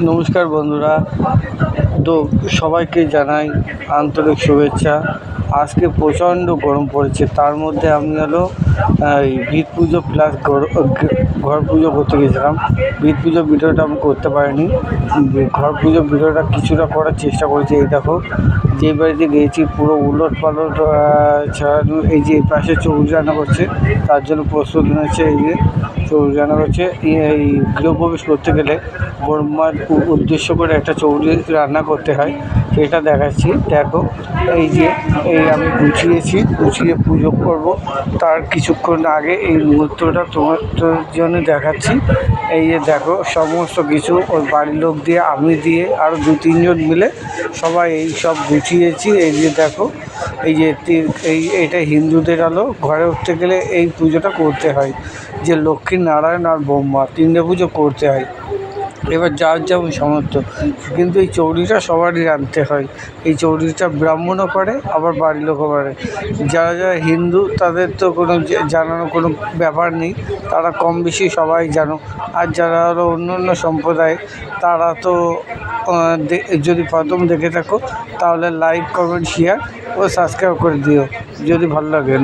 নমস্কার বন্ধুরা। তো সবাইকে জানাই আন্তরিক শুভেচ্ছা। আজকে প্রচণ্ড গরম পড়েছে, তার মধ্যে আমি হলো এই ভিত পুজো প্লাস ঘর পুজো করতে গেছিলাম। ভিত পুজো ভিডিওটা আমি করতে পারিনি। ঘর পুজো ভিডিওটা কিছুটা করার চেষ্টা করেছি, এই দেখো। যে বাড়িতে গিয়েছি পুরো উলট পালট ছাড়ানো, এই যে পাশে চৌল রান্না করছে, তার জন্য প্রস্তুত নিয়েছে এই যে চৌল রান্না করছে। এই গৃহপ্রবেশ করতে গেলে ব্রহ্মার উ- উদ্দেশ্য করে একটা চৌরি রান্না করতে হয়, সেটা দেখাচ্ছি। দেখো, এই যে, এই আমি গুছিয়েছি, গুছিয়ে পুজো করব। তার কিছুক্ষণ আগে এই মুহূর্তটা তোমার জন্য দেখাচ্ছি। এই যে দেখো, সমস্ত কিছু ওই বাড়ির লোক দিয়ে, আমি দিয়ে আরও দু তিনজন মিলে সবাই এই সব গুছিয়েছি। এই যে দেখো, এই যে এই, এটা হিন্দুদের আলো। ঘরে উঠতে গেলে এই পুজোটা করতে হয়। যে লক্ষ্মী নারায়ণ আর ব্রহ্মা, তিনটে পুজো করতে হয়। এবার যার যেমন সামর্থ্য। কিন্তু এই চৌরিটা সবারই রাঁধতে হয়। এই চৌরিটা ব্রাহ্মণও করে আবার বাড়ির লোকও করে যারা যারা হিন্দু, তাদের তো কোনো জা- জানানোর কোনো ব্যাপার নেই। তারা কম বেশি সবাই জানো আর যারা হলো অন্য অন্য সম্প্রদায়, তারা তো যদি প্রথম দেখে থাকো, তাহলে লাইক কমেন্ট শেয়ার ও সাবস্ক্রাইব করে দিও। যদি ভালো লাগে